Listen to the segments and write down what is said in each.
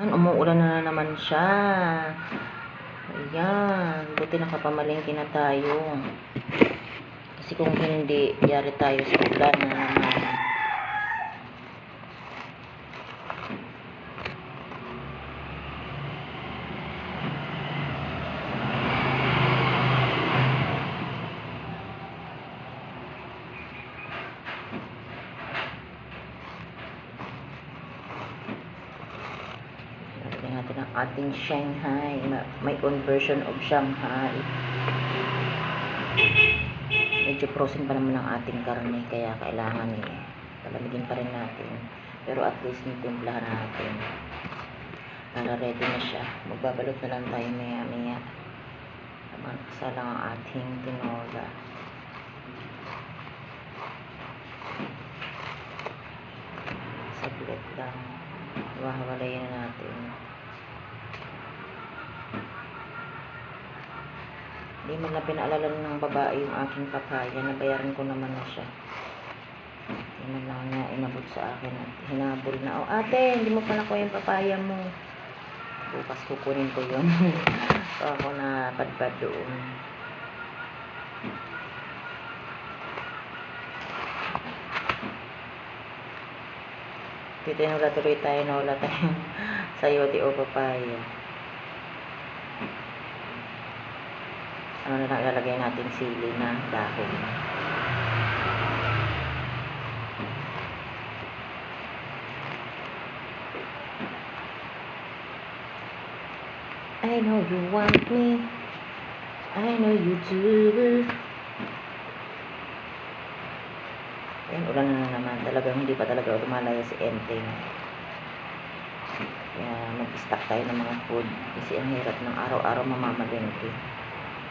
Ayan, umuulan na naman siya. Ayan, buti nakapamalingki na tayo. Kasi kung hindi, yari tayo sa ulan na naman. Lagyan natin ang ating Shanghai. Ma- May own version of Shanghai. Medyo frozen pa naman ang ating karne, kaya kailangan eh, palamigin pa rin natin. Pero at least nitimplahan natin. Para ready na siya. Magbabalot na lang tayo maya maya. Salang ang ating tinola. Saglit lang. Wahawalayan na natin. Hindi man na pinaalala ng babae yung aking papaya. Nabayaran ko naman na siya. Hindi man lang niya inabot sa akin hinabol na. Oh ate, hindi mo pa nakuha yung papaya mo. Bukas kukunin ko yun. so ako na padpad doon. Dito yung wala tayo na wala tayong sayote o papaya. Ano na ilalagay natin sili na dahon. I know you want me. I know you do. Ayan, ulan na naman. Talagang hindi pa talaga lumalaya si Enteng. Kaya mag-stock tayo ng mga food. Kasi ang hirap ng araw-araw mamamalengke.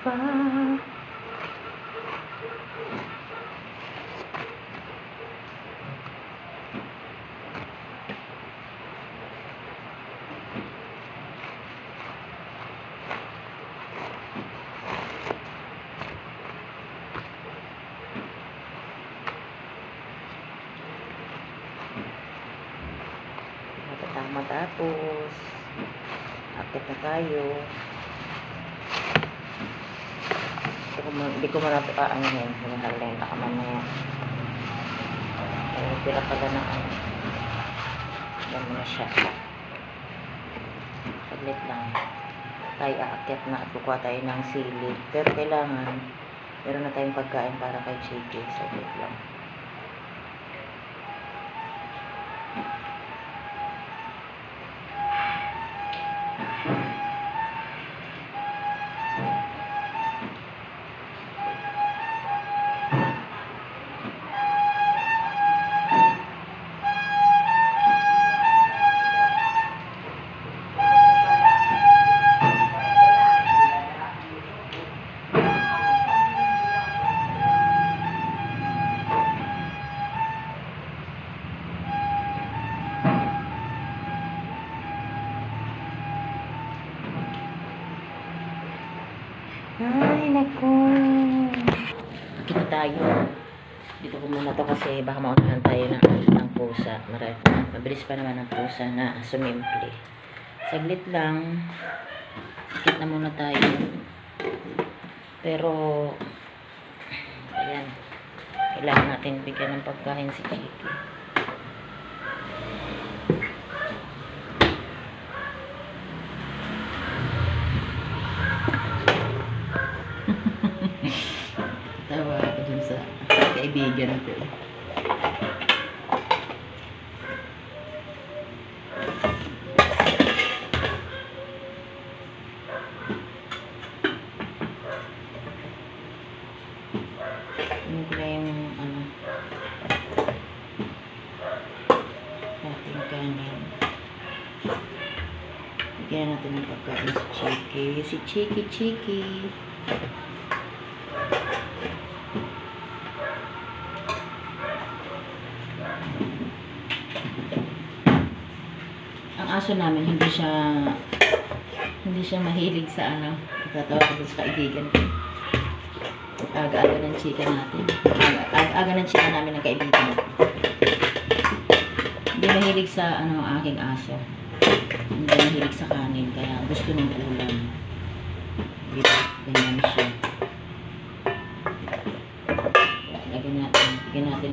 Diba? Matatama tapos. Akit na tayo. Ko, hindi ko man ito aanin. Hinahalin na mamaya. Ay, tira pala na ano. Yan mo na siya. Saglit lang. Tayo aakyat na at kukuha tayo ng sili. Pero kailangan, meron na tayong pagkain para kay JJ. Saglit lang. Kita tayo. Dito ko muna to kasi baka maunahan tayo ng, ng pusa. Marami, mabilis pa naman ang pusa na sumimple. Saglit lang. Sikit na muna tayo. Pero, ayan. Kailangan natin bigyan ng pagkain si Chiki. Ano, natin. Hindi na yung ano ating kanin. Bigyan natin ng pagkain si Chiki. Si Chiki, Chiki. Aso namin hindi siya hindi siya mahilig sa ano, tatawag ko sa kaibigan ko. Aga-aga ng chika natin. Aga- Aga-aga ng chika namin ng kaibigan ko. Hindi mahilig sa ano aking aso. Hindi mahilig sa kanin kaya gusto ng ulam. Ganyan siya. Lagyan natin, bigyan natin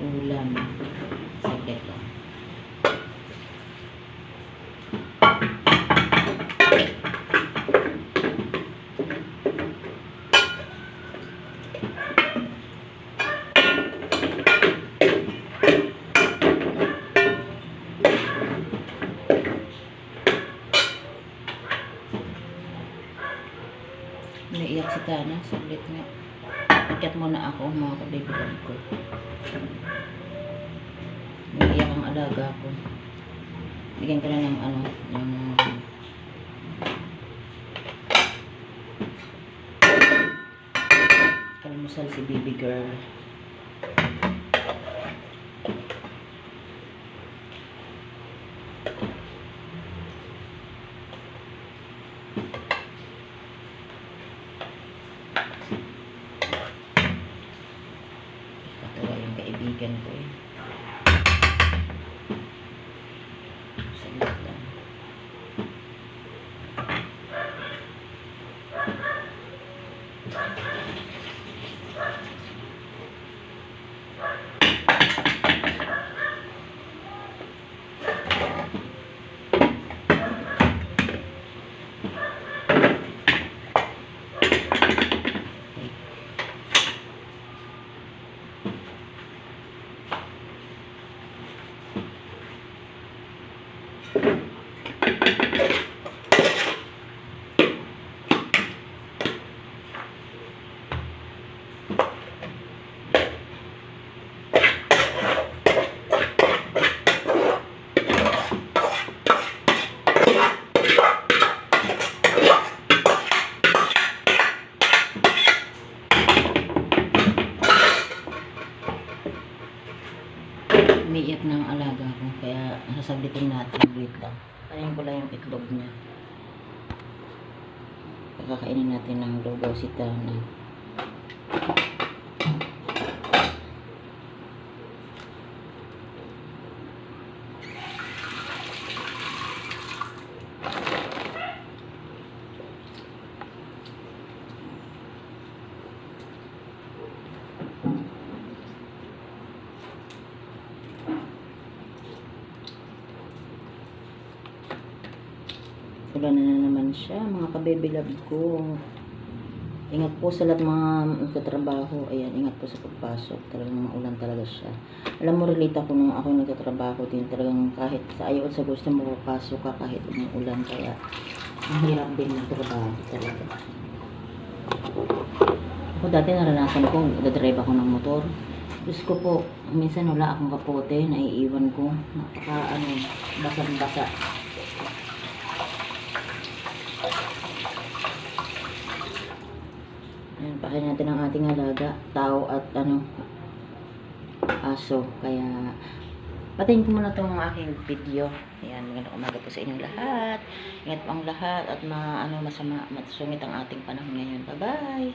ulam. Saglit lang. Tana. Saglit nga. Ikat muna ako mga kabibigan ko. Naiyak ang alaga ko. Bigyan ko na ng ano, yung almusal si baby girl. Katawa yung kaibigan ko eh. Saglit lang. umiiyak na ang alaga ko kaya sasaglitin natin wait lang. Kainin ko lang yung itlog niya. Pagkakainin natin ng lugaw si wala na, na naman siya mga kabebilab ko. Ingat po sa lahat mga nagtatrabaho. Ayan ingat po sa pagpasok. Talagang maulan talaga siya. Alam mo relate ako nung ako nagtatrabaho din talagang kahit sa ayaw at sa gusto mo papasok ka kahit umuulan kaya ang hirap din ng trabaho talaga. Ako dati naranasan ko nagdadrive ako ng motor. Diyos ko po, minsan wala akong kapote, naiiwan ko. Napaka, ano, basang-basa. Ayan, pakain natin ang ating alaga, tao at ano, aso. Kaya, patayin ko muna itong aking video. Ayan, magandang umaga po sa inyong lahat. Ingat po ang lahat at ma, ano, masama, masungit ang ating panahon ngayon. Bye-bye!